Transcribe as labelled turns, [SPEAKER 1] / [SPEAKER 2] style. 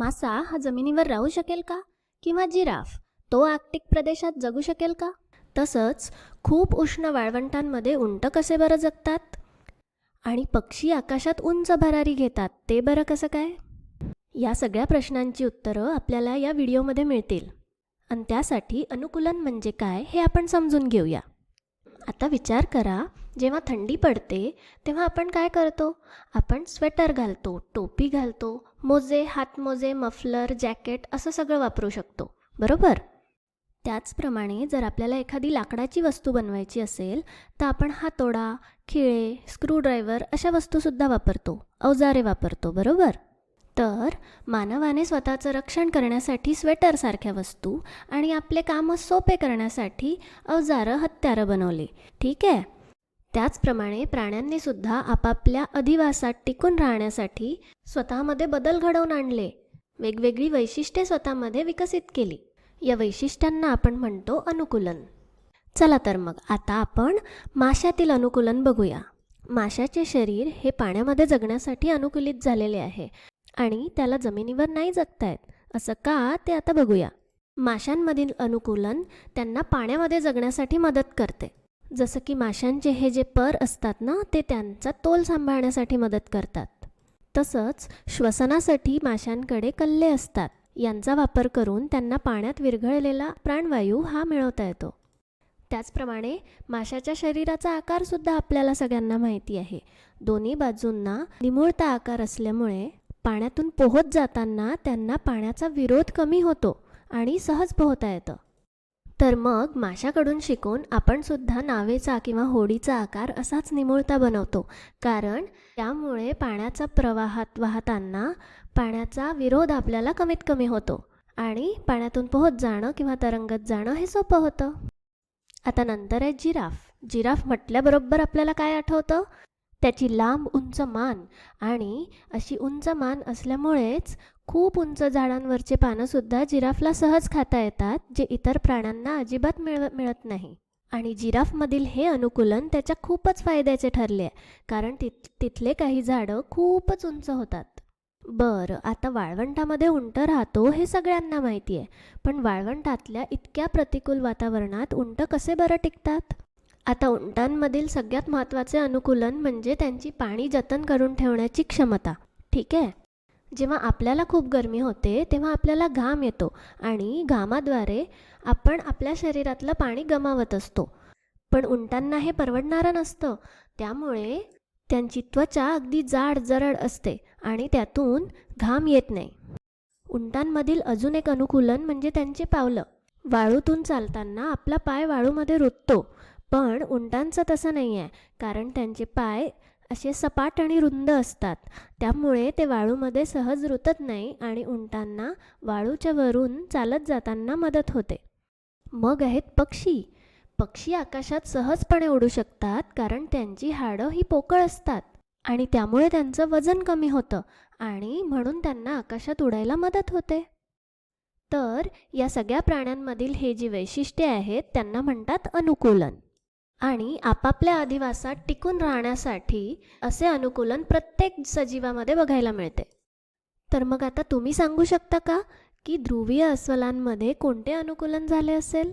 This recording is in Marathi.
[SPEAKER 1] मासा हा जमिनीवर राहू शकेल का? किंवा जिराफ तो आर्क्टिक प्रदेशात जगू शकेल का? तसंच खूप उष्ण वाळवंटांमध्ये उंट कसे बरं जगतात? आणि पक्षी आकाशात उंच भरारी घेतात ते बरं कसं काय? या सगळ्या प्रश्नांची उत्तरं आपल्याला या व्हिडिओमध्ये मिळतील. आणि त्यासाठी अनुकूलन म्हणजे काय हे आपण समजून घेऊया. आता विचार करा जेव्हा थंडी पडते तेव्हा आपण काय करतो? आपण स्वेटर घालतो टोपी घालतो मोजे हातमोजे मफलर जॅकेट असं सगळं वापरू शकतो. बरोबर? त्याचप्रमाणे जर आपल्याला एखादी लाकडाची वस्तू बनवायची असेल तर आपण हातोडा खिळे स्क्रूड्रायव्हर अशा वस्तूसुद्धा वापरतो. अवजारे वापरतो. बरोबर? तर मानवाने स्वतःचं रक्षण करण्यासाठी स्वेटरसारख्या वस्तू आणि आपले कामं सोपे करण्यासाठी अवजारं हत्यारं बनवले. ठीक आहे? त्याचप्रमाणे प्राण्यांनी सुद्धा आपापल्या अधिवासात टिकून राहण्यासाठी स्वतःमध्ये बदल घडवून आणले. वेगवेगळी वैशिष्ट्ये स्वतःमध्ये विकसित केली. या वैशिष्ट्यांना आपण म्हणतो अनुकूलन. चला तर मग आता आपण माशातील अनुकूलन बघूया. माशाचे शरीर हे पाण्यामध्ये जगण्यासाठी अनुकूलित झालेले आहे आणि त्याला जमिनीवर नाही जगता येत असं का ते आता बघूया. माशांमधील अनुकूलन त्यांना पाण्यामध्ये जगण्यासाठी मदत करते. जसं की माशांचे हे जे पर असतात ना ते त्यांचा तोल सांभाळण्यासाठी मदत करतात. तसंच श्वसनासाठी माशांकडे कल्ले असतात. यांचा वापर करून त्यांना पाण्यात विरघळलेला प्राणवायू हा मिळवता येतो. त्याचप्रमाणे माशाच्या शरीराचा आकारसुद्धा आपल्याला सगळ्यांना माहिती आहे. दोन्ही बाजूंना निमुळता आकार असल्यामुळे पाण्यातून पोहत जाताना त्यांना पाण्याचा विरोध कमी होतो आणि सहज पोहता येतं. तर मग माशाकडून शिकून आपण सुद्धा नावेचा किंवा होडीचा आकार असाच निमुळता बनवतो. कारण त्यामुळे पाण्याचा प्रवाहात वाहताना पाण्याचा विरोध आपल्याला कमीत कमी होतो आणि पाण्यातून पोहत जाणं किंवा तरंगत जाणं हे सोपं होतं. आता नंतर आहे जिराफ. जिराफ म्हटल्याबरोबर आपल्याला काय आठवतं? त्याची लांब उंच मान आणि अशी उंच मान असल्यामुळेच खूप उंच झाडांवरचे पानंसुद्धा जिराफला सहज खाता येतात जे इतर प्राण्यांना अजिबात मिळ मिळत नाही. आणि जिराफमधील हे अनुकूलन त्याच्या खूपच फायद्याचे ठरले आहे कारण तिथ तिथले काही झाडं खूपच उंच होतात. बरं आता वाळवंटामध्ये उंट राहतो हे सगळ्यांना माहिती आहे पण वाळवंटातल्या इतक्या प्रतिकूल वातावरणात उंट कसे बरं टिकतात? आता उंटांमधील सगळ्यात महत्त्वाचे अनुकूलन म्हणजे त्यांची पाणी जतन करून ठेवण्याची क्षमता. ठीक आहे? जेव्हा आपल्याला खूप गरमी होते तेव्हा आपल्याला घाम येतो आणि घामाद्वारे आपण आपल्या शरीरातलं पाणी गमावत असतो. पण उंटांना हे परवडणारं नसतं. त्यामुळे त्यांची त्वचा अगदी जाड जरड असते आणि त्यातून घाम येत नाही. उंटांमधील अजून एक अनुकूलन म्हणजे त्यांचे पावलं. वाळूतून चालताना आपला पाय वाळूमध्ये रुततो. पण उंटांचं तसं नाही आहे कारण त्यांचे पाय असे सपाट आणि रुंद असतात. त्यामुळे ते वाळूमध्ये सहज रुतत नाही आणि उंटांना वाळूच्या वरून चालत जाताना मदत होते. मग आहेत पक्षी. पक्षी आकाशात सहजपणे उडू शकतात कारण त्यांची हाडं ही पोकळ असतात आणि त्यामुळे त्यांचं वजन कमी होतं आणि म्हणून त्यांना आकाशात उडायला मदत होते. तर या सगळ्या प्राण्यांमधील हे जी वैशिष्ट्ये आहेत त्यांना म्हणतात अनुकूलन. आणि आपापल्या अधिवासात टिकून राहण्यासाठी असे अनुकूलन प्रत्येक सजीवामध्ये बघायला मिळते. तर मग आता तुम्ही सांगू शकता का की ध्रुवीय अस्वलांमध्ये कोणते अनुकूलन झाले असेल?